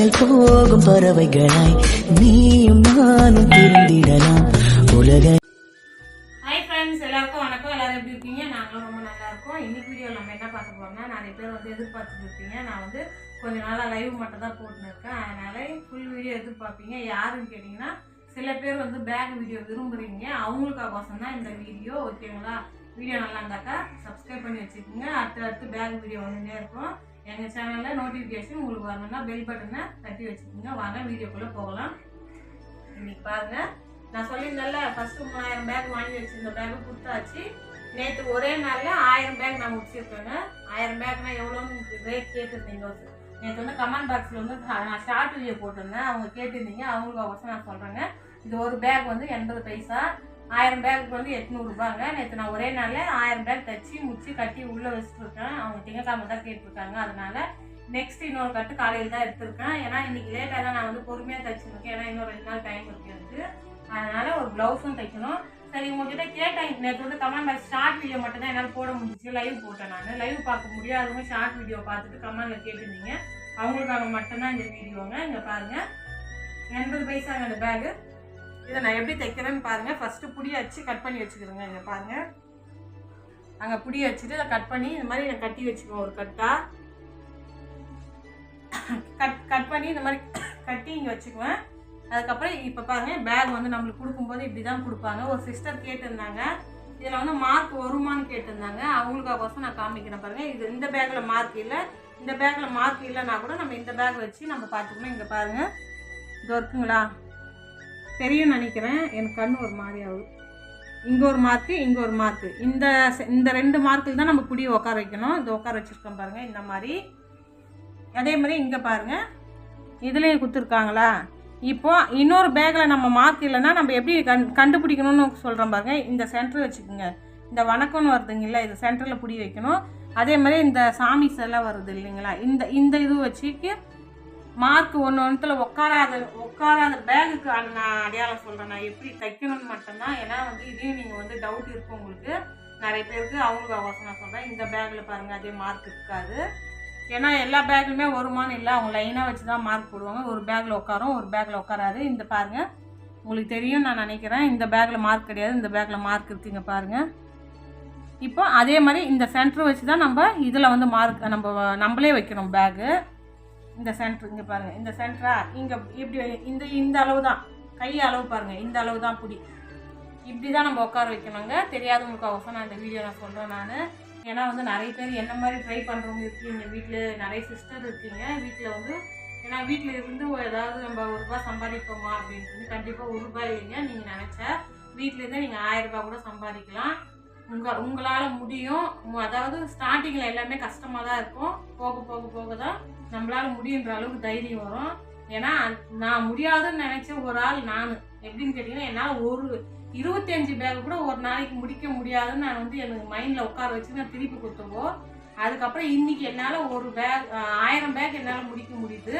விண்ணை போகும் பறவைகளாய் நீயும் நானும் பிரிந்திடலாம் உலக ஹாய் ஃப்ரெண்ட்ஸ் எல்லாருக்கும் வணக்கம். எல்லாரும் எப்படி இருக்கீங்க? நாங்களும் ரொம்ப நல்லா இருக்கோம். இன்னைக்கு வீடியோ நம்ம என்ன பார்க்க போறோம்னா நிறைய பேர் வந்து எதிர்பார்த்துட்டு இருப்பீங்க. நான் வந்து கொஞ்ச நாளாக லைவ் மட்டும் தான் போட்டுன்னு இருக்கேன் அதனால ஃபுல் வீடியோ எதிர்பார்ப்பீங்க. யாருன்னு கேட்டிங்கன்னா சில பேர் வந்து பேக் வீடியோ விரும்புகிறீங்க அவங்களுக்காகோசம் தான் இந்த வீடியோ ஓகேங்களா வீடியோ நல்லா இருந்தாக்கா சப்ஸ்கிரைப் பண்ணி வச்சுக்கோங்க. அடுத்து அடுத்து பேக் வீடியோ வந்துட்டே இருக்கும். எங்கள் சேனலில் நோட்டிஃபிகேஷன் உங்களுக்கு வரணும்னா பெல் பட்டனை தட்டி வச்சுக்கோங்க. வாங்க வீடியோக்குள்ளே போகலாம். இன்னைக்கு பாருங்க. நான் சொல்லியிருந்தேன்ல ஃபர்ஸ்ட் மூணாயிரம் பேக் வாங்கி வச்சிருந்த பேக் கொடுத்தாச்சு. நேற்று ஒரே நாளில் ஆயிரம் பேக் நான் முடிச்சிருக்கேங்க ஆயிரம் பேக்னா எவ்வளோன்னு ரேட் கேட்டிருந்தீங்க. நேற்று வந்து கமெண்ட் பாக்ஸில் வந்து நான் ஷார்ட் வீடியோ போட்டிருந்தேன். அவங்க கேட்டிருந்தீங்க. அவங்களுக்கு அவசரம் நான் சொல்கிறேங்க இது ஒரு பேக் வந்து எண்பது பைசா. ஆயிரம் பேக்கு வந்து எட்நூறுபாங்க நேற்று நான் ஒரே நாளில் ஆயிரம் பேக் தச்சு முடிச்சு கட்டி உள்ளே வச்சுட்ருக்கேன் அவங்க திங்கக்காம தான் கேட்டிருக்காங்க. அதனால நெக்ஸ்ட் இன்னொரு கட்டு காலையில் தான் எடுத்திருக்கேன். ஏன்னா இன்னைக்கு லேட்டாக தான் நான் வந்து பொறுமையாக தைச்சிருக்கேன். ஏன்னா இன்னும் ரெண்டு நாள் டைம் இருக்கு எனக்கு. ஒரு ப்ளவுஸும் தைக்கணும். சரி உங்ககிட்ட கேட்டேன். நேற்று வந்து கமெண்ட் பாக்ஸ் ஷார்ட் வீடியோ மட்டும் தான் என்னால் போட முடிஞ்சிச்சு. லைவ் போட்டேன் நான். லைவ் பார்க்க முடியாதவங்க ஷார்ட் வீடியோ பார்த்துட்டு கமெண்டில் கேட்டிருந்தீங்க. அவங்களுக்காக மட்டும்தான் இந்த வீடியோங்க இங்கே பாருங்கள் எண்பது பைசாங்க அந்த பேகு இதை நான் எப்படி தைக்கிறேன்னு பாருங்கள் ஃபஸ்ட்டு புடி வச்சு கட் பண்ணி வச்சுக்கிறேங்க. இங்கே பாருங்கள் அங்கே புடி வச்சுட்டு அதை கட் பண்ணி இந்த மாதிரி நான் கட்டி வச்சுக்குவேன் ஒரு கட்டாக கட் கட் பண்ணி இந்த மாதிரி கட்டி இங்கே வச்சுக்குவேன். அதுக்கப்புறம் இப்போ பாருங்கள் பேக் வந்து நம்மளுக்கு கொடுக்கும்போது இப்படி தான் கொடுப்பாங்க. ஒரு சிஸ்டர் கேட்டிருந்தாங்க. இதில் வந்து மார்க் வருமான்னு கேட்டிருந்தாங்க. அவங்களுக்காகோசம் நான் காமிக்கிறேன் பாருங்கள் இது இந்த பேக்கில் மார்க் இல்லை. இந்த பேக்கில் மார்க் இல்லைன்னா கூட நம்ம இந்த பேக் வச்சு நம்ம பார்த்துக்கணும். இங்கே பாருங்கள் இது இருக்குங்களா? தெரியும் நினைக்கிறேன். எனக்கு கண் ஒரு மாதிரி ஆகுது. இங்கே ஒரு மார்க்கு இங்கே ஒரு மார்க்கு இந்த இந்த ரெண்டு மார்க்கில் தான் நம்ம புடியை உட்கார வைக்கணும். இந்த உட்கார வச்சுருக்கோம் பாருங்கள் இந்த மாதிரி. அதே மாதிரி இங்கே பாருங்கள் இதுலேயும் கொடுத்துருக்காங்களா? இப்போ இன்னொரு பேக்கில் நம்ம மார்க் இல்லைன்னா நம்ம எப்படி கண் கண்டுபிடிக்கணும்னு சொல்கிறோம் பாருங்கள் இந்த சென்டர் வச்சுக்கோங்க. இந்த வணக்கம்னு வருதுங்கல்ல இது சென்டரில் புடி வைக்கணும். அதே மாதிரி இந்த சாமி செல்லாம் வருது இல்லைங்களா? இந்த இந்த இது வச்சுக்கு மார்க் ஒன்று ஒன்றுத்துல உட்காராத உட்காராத பேகுக்கு நான் அடையாளம் சொல்கிறேன் நான் எப்படி தைக்கணும்னு மட்டும்தான். ஏன்னா வந்து இதையும் நீங்கள் வந்து டவுட் இருக்கும் உங்களுக்கு. நிறைய பேருக்கு அவங்களுக்கு அவசரம் நான் சொல்கிறேன் இந்த பேக்கில் பாருங்கள் அதே மார்க் இருக்காது. ஏன்னா எல்லா பேக்லையுமே வருமானம் இல்லை. அவங்க லைனாக வச்சு தான் மார்க் போடுவாங்க. ஒரு பேக்கில் உட்காரும் ஒரு பேக்கில் உட்காராது. இந்த பாருங்கள் உங்களுக்கு தெரியும் நான் நினைக்கிறேன். இந்த பேக்கில் மார்க் கிடையாது. இந்த பேக்கில் மார்க் இருக்குங்க பாருங்கள் இப்போ அதே மாதிரி இந்த சென்டர் வச்சு தான் நம்ம இதில் வந்து மார்க் நம்ம நம்மளே வைக்கணும் பேகு இந்த சென்டர் இங்கே பாருங்கள் இந்த சென்டரா இங்கே இப்படி இந்த இந்த அளவு தான் கை அளவு பாருங்கள் இந்த அளவு தான் பிடி. இப்படி தான் நம்ம உட்கார வைக்கணுங்க. தெரியாதவங்களுக்கு அவசரம் நான் இந்த வீடியோ நான் சொல்கிறேன் நான். ஏன்னா வந்து நிறைய பேர் என்ன மாதிரி ட்ரை பண்ணுறவங்க இருக்கீங்க வீட்டில் நிறைய சிஸ்டர் இருக்கீங்க. வீட்டில் வந்து ஏன்னா வீட்டில் இருந்து ஏதாவது நம்ம ஒரு ரூபாய் சம்பாதிப்போமா அப்படின்னு கண்டிப்பாக ஒரு ரூபாய் இல்லைங்க நீங்கள் நினச்சா. வீட்டிலேருந்தே நீங்கள் ஆயிரம் ரூபாய் கூட சம்பாதிக்கலாம். உங்கள் உங்களால் முடியும். அதாவது ஸ்டார்டிங்கில் எல்லாமே கஷ்டமாக தான் இருக்கும். போக போக போக தான் நம்மளால் முடியுன்ற அளவுக்கு தைரியம் வரும். ஏன்னா நான் முடியாதுன்னு நினச்ச ஒரு ஆள் நான். எப்படின்னு கேட்டிங்கன்னா என்னால் ஒரு இருபத்தஞ்சு பேக் கூட ஒரு நாளைக்கு முடிக்க முடியாதுன்னு நான் வந்து எனக்கு மைண்டில் உட்கார வச்சு நான் திருப்பி கொடுத்துவோம் அதுக்கப்புறம் இன்னைக்கு என்னால் ஒரு பேக் ஆயிரம் பேக் என்னால் முடிக்க முடியுது.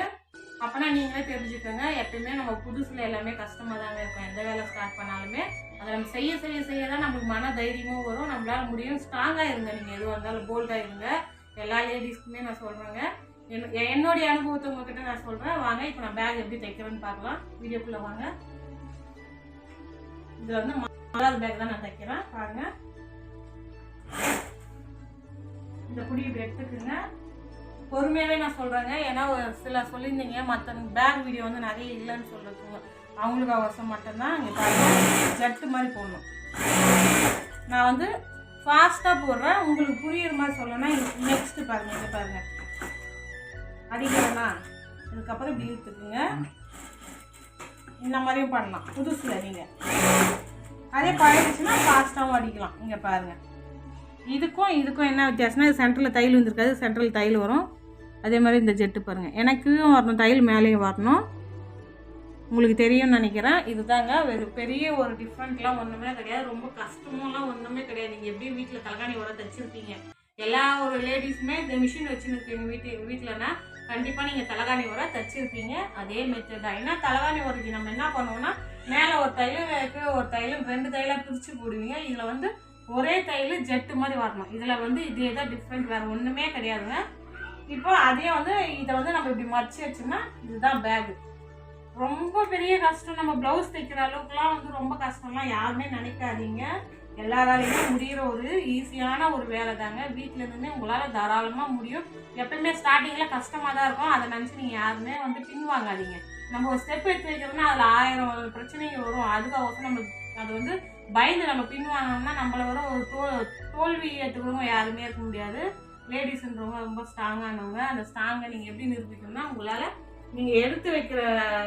அப்போனா நீங்களே தெரிஞ்சுக்கோங்க. எப்பயுமே நம்ம புதுசில் எல்லாமே கஷ்டமாக தாங்க இருக்கும். எந்த வேலை ஸ்டார்ட் பண்ணாலுமே அதை நம்ம செய்ய செய்ய செய்ய தான் நம்மளுக்கு மன தைரியமும் வரும். நம்மளால முடியும். ஸ்ட்ராங்காக இருங்க நீங்கள் எதுவாக இருந்தாலும் போல்டாக இருங்க. எல்லா லேடிஸ்க்குமே நான் சொல்கிறேங்க என் என்னுடைய அனுபவத்தை உங்ககிட்ட நான் சொல்கிறேன் வாங்க இப்போ நான் பேக் எப்படி தைக்கிறேன்னு பார்க்கலாம். வீடியோக்குள்ளே வாங்க. இது வந்து நாலாவது பேக் தான் நான் தைக்கிறேன். பாருங்க. இந்த புடி இப்படி எடுத்துக்கோங்க. பொறுமையாகவே நான் சொல்கிறேங்க ஏன்னா ஒரு சில சொல்லியிருந்தீங்க மற்ற பேக் வீடியோ வந்து நிறைய இல்லைன்னு சொல்கிறது அவங்களுக்கு அவசரம் மட்டும்தான். இங்கே பாருங்கள் ஜட்டு மாதிரி போடணும். நான் வந்து ஃபாஸ்ட்டாக போடுறேன். உங்களுக்கு புரியுற மாதிரி சொல்லணும்னா நெக்ஸ்ட்டு பாருங்கள் இங்கே பாருங்கள் அடிக்கிறேன்னா இதுக்கப்புறம் இப்படி இழுத்துக்குங்க இந்த மாதிரியும் பண்ணலாம். புதுசில் நீங்கள் அதே பழகிடுச்சுன்னா ஃபாஸ்ட்டாகவும் அடிக்கலாம். இங்கே பாருங்கள் இதுக்கும் இதுக்கும் என்ன வித்தியாசம்னா இது சென்ட்ரலில் தையல் வந்துருக்காது. சென்ட்ரல் தையல் வரும். அதே மாதிரி இந்த ஜெட்டு பாருங்கள் எனக்கும் வரணும் தையல் மேலேயும் வரணும். உங்களுக்கு தெரியும்னு நினைக்கிறேன். இதுதாங்க ஒரு பெரிய ஒரு டிஃப்ரெண்ட்லாம் ஒன்றுமே கிடையாது. ரொம்ப கஷ்டமெல்லாம் ஒன்றுமே கிடையாது. நீங்கள் எப்படியும் வீட்டில் தலகாணி உரம் தைச்சிருப்பீங்க. எல்லா ஒரு லேடிஸுமே இந்த மிஷின் வச்சுருக்கீங்க வீட்டு வீட்டிலனா கண்டிப்பாக நீங்கள் தலகாணி உரம் தைச்சிருப்பீங்க. அதே மெத்தட் தான். ஏன்னா தலகாணி உரைக்கு நம்ம என்ன பண்ணுவோம்னா மேலே ஒரு தையல் கீழே ஒரு தையல் ரெண்டு தையலாக பிரித்து போடுவீங்க. இதில் வந்து ஒரே தையல் ஜெட்டு மாதிரி வரணும். இதில் வந்து இதே தான் டிஃப்ரெண்ட் வேறு ஒன்றுமே கிடையாதுங்க. இப்போ அதே வந்து இதை வந்து நம்ம இப்படி மடிச்சு வச்சோம்னா இதுதான் பேகு ரொம்ப பெரிய கஷ்டம். நம்ம ப்ளவுஸ் தைக்கிற அளவுக்குலாம் வந்து ரொம்ப கஷ்டம்லாம் யாருமே நினைக்காதீங்க. எல்லா வேலையுமே முடிகிற ஒரு ஈஸியான ஒரு வேலை தாங்க. வீட்டில் இருந்துமே உங்களால் தாராளமாக முடியும். எப்பயுமே ஸ்டார்டிங்கில் கஷ்டமாக தான் இருக்கும். அதை நினச்சி நீங்கள் யாருமே வந்து பின்வாங்காதீங்க. நம்ம ஒரு ஸ்டெப் எடுத்து வைக்கிறோம்னா அதில் ஆயிரம் பிரச்சனைகள் வரும். அதுக்காக நம்ம அது வந்து பயந்து நம்ம பின்வாங்கினோம்னா நம்மளை வர ஒரு தோ தோல்வி ஏற்றுக்கிறவங்க யாருமே இருக்க முடியாது. லேடிஸ்ன்றவங்க ரொம்ப ஸ்ட்ராங்கானவங்க அந்த ஸ்ட்ராங்கை நீங்கள் எப்படி நிரூபிக்கணும்னா உங்களால் நீங்கள் எடுத்து வைக்கிற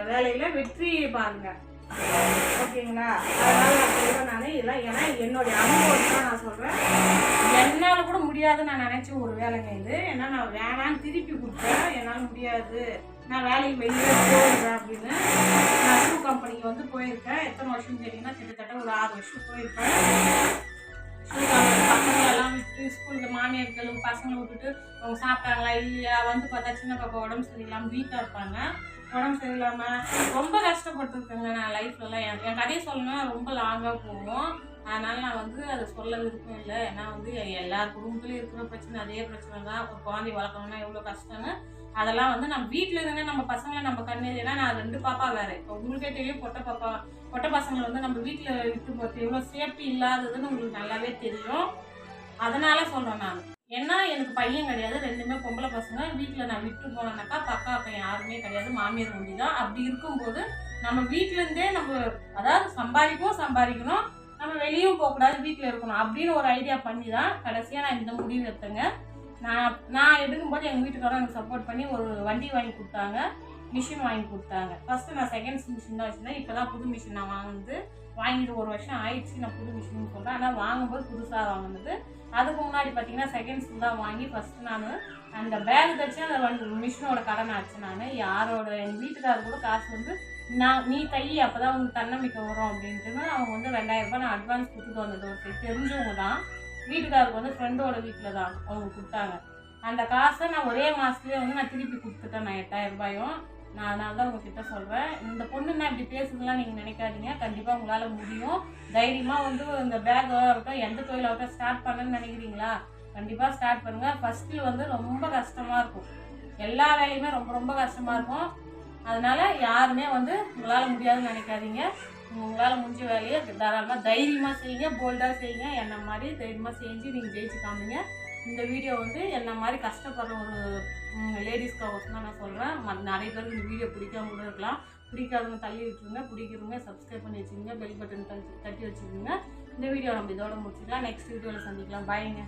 வேலையில் வெற்றி பாருங்க. ஓகேங்களா? அதனால் நான் சொல்கிறேன் நான். இதெல்லாம் ஏன்னா என்னுடைய அனுபவம் தான் நான் சொல்கிறேன் என்னால் கூட முடியாதுன்னு நான் நினச்ச ஒரு வேலைங்க இது. ஏன்னா நான் வேணான்னு திருப்பி கொடுத்தேன். என்னால் முடியாது. நான் வேலைக்கு வெளியே போயிடுறேன் அப்படின்னு. நான் ஷூ கம்பெனிக்கு வந்து போயிருக்கேன். எத்தனை வருஷம் கேட்டிங்கன்னா கிட்டத்தட்ட ஒரு ஆறு வருஷம் போயிருக்கேன். பசங்களெல்லாம் விட்டு ஸ்கூலுக்கு மாமியார்கள் பசங்களை விட்டுட்டு அவங்க சாப்பிட்டாங்களா இல்லையா வந்து பார்த்தா சின்ன பாப்பா உடம்பு சரியில்லாமல் வீக்காக இருப்பாங்க. உடம்பு சரியில்லாமல் ரொம்ப கஷ்டப்பட்டுருக்கேங்க நான் லைஃப்லலாம் என் என் கதையை சொல்லணும்னா ரொம்ப லாங்காக போகும். அதனால் நான் வந்து அதை சொல்ல விருப்பம் இல்லை. ஏன்னா வந்து எல்லார் குடும்பத்துலையும் இருக்கிற பிரச்சனை அதே பிரச்சனை தான் ஒரு குழந்தை வளர்க்கணும்னா எவ்வளோ கஷ்டம்னு அதெல்லாம் வந்து நம்ம வீட்டில் இருந்தே நம்ம பசங்களை நம்ம கண்ணு ஏன்னா நான் ரெண்டு பாப்பா வேறு. இப்போ உங்களுக்கே தெரியும் பொட்டை பாப்பா பொட்டை பசங்களை வந்து நம்ம வீட்டில் விட்டு போகிறது எவ்வளோ சேஃப்டி இல்லாததுன்னு உங்களுக்கு நல்லாவே தெரியும். அதனால சொல்கிறேன் நான். ஏன்னா எனக்கு பையன் கிடையாது ரெண்டுமே பொம்பளை பசங்க. வீட்டில் நான் விட்டு போனேன்னாக்கா பக்கா பையன் யாருமே கிடையாது மாமியார் ஒண்டி தான். அப்படி இருக்கும்போது நம்ம வீட்டிலேருந்தே நம்ம அதாவது சம்பாதிக்கவும் சம்பாதிக்கணும். நம்ம வெளியும் போகக்கூடாது வீட்டில் இருக்கணும். அப்படின்னு ஒரு ஐடியா பண்ணி தான் கடைசியாக நான் இந்த முடிவு எடுத்தேங்க. நான் நான் எடுக்கும்போது எங்கள் வீட்டுக்காரரும் எனக்கு சப்போர்ட் பண்ணி ஒரு வண்டி வாங்கி கொடுத்தாங்க. மிஷின் வாங்கி கொடுத்தாங்க. ஃபஸ்ட்டு நான் செகண்ட்ஸ் மிஷின் தான் வச்சுருந்தேன். இப்போ தான் புது மிஷின் நான் வாங்கினது. வாங்கிட்டு ஒரு வருஷம் ஆயிடுச்சு. நான் புது மிஷின் சொல்கிறேன் ஆனால் வாங்கும்போது புதுசாக வாங்கினது அதுக்கு முன்னாடி பார்த்தீங்கன்னா செகண்ட்ஸ் தான் வாங்கி ஃபஸ்ட்டு நான் அந்த பேக் தச்சு அந்த மிஷினோட கடன் ஆச்சு நான் யாரோட எங்கள் வீட்டுக்காரர் கூட காசு வந்து நான் நீ தை அப்போ தான் உங்களுக்கு தன்னம்பிக்கை வரும் அப்படின்ட்டுன்னு அவங்க வந்து ரெண்டாயிரம் ரூபாய் நான் அட்வான்ஸ் கொடுத்துட்டு வந்தது. ஒரு சரி தெரிஞ்சவங்க தான். வீட்டுக்காரருக்கு வந்து ஃப்ரெண்டோட வீட்டில் தான் அவங்க கொடுத்தாங்க. அந்த காசை நான் ஒரே மாதத்துலேயே வந்து நான் திருப்பி கொடுத்துட்டேன். நான் எட்டாயிரம் ரூபாயும். நான் அதனால தான் உங்ககிட்ட சொல்கிறேன் இந்த பொண்ணு நான் இப்படி பேசுதுலாம் நீங்கள் நினைக்காதீங்க. கண்டிப்பாக உங்களால் முடியும். தைரியமாக வந்து இந்த பேக்காக இருக்கட்டும் எந்த தொழிலாகட்டும் ஸ்டார்ட் பண்ணணும்னு நினைக்கிறீங்களா? கண்டிப்பாக ஸ்டார்ட் பண்ணுங்கள் ஃபஸ்ட்டில் வந்து ரொம்ப கஷ்டமாக இருக்கும். எல்லா வேலையுமே ரொம்ப ரொம்ப கஷ்டமாக இருக்கும். அதனால் யாருமே வந்து உங்களால் முடியாதுன்னு நினைக்காதீங்க. உங்களால் முடிஞ்ச வேலையை தாராளமாக தைரியமாக செய்யுங்க போல்டாக செய்யுங்க. என்ன மாதிரி தைரியமாக செஞ்சு நீங்கள் ஜெயிச்சு காமிங்க. இந்த வீடியோ வந்து என்ன மாதிரி கஷ்டப்படுற ஒரு லேடிஸ்க்காக தான் நான் சொல்கிறேன் நிறைய பேருக்கு இந்த வீடியோ பிடிக்காம கூட இருக்கலாம். பிடிக்காதவங்க தள்ளி விட்டுருங்க. பிடிக்கிறவங்க சப்ஸ்கிரைப் பண்ணி வச்சுக்கோங்க. பெல் பட்டன் தட்டி தட்டி வச்சுக்கோங்க. இந்த வீடியோ நம்ம இதோட முடிச்சுக்கலாம். நெக்ஸ்ட் வீடியோவில் சந்திக்கலாம். பாய்ங்க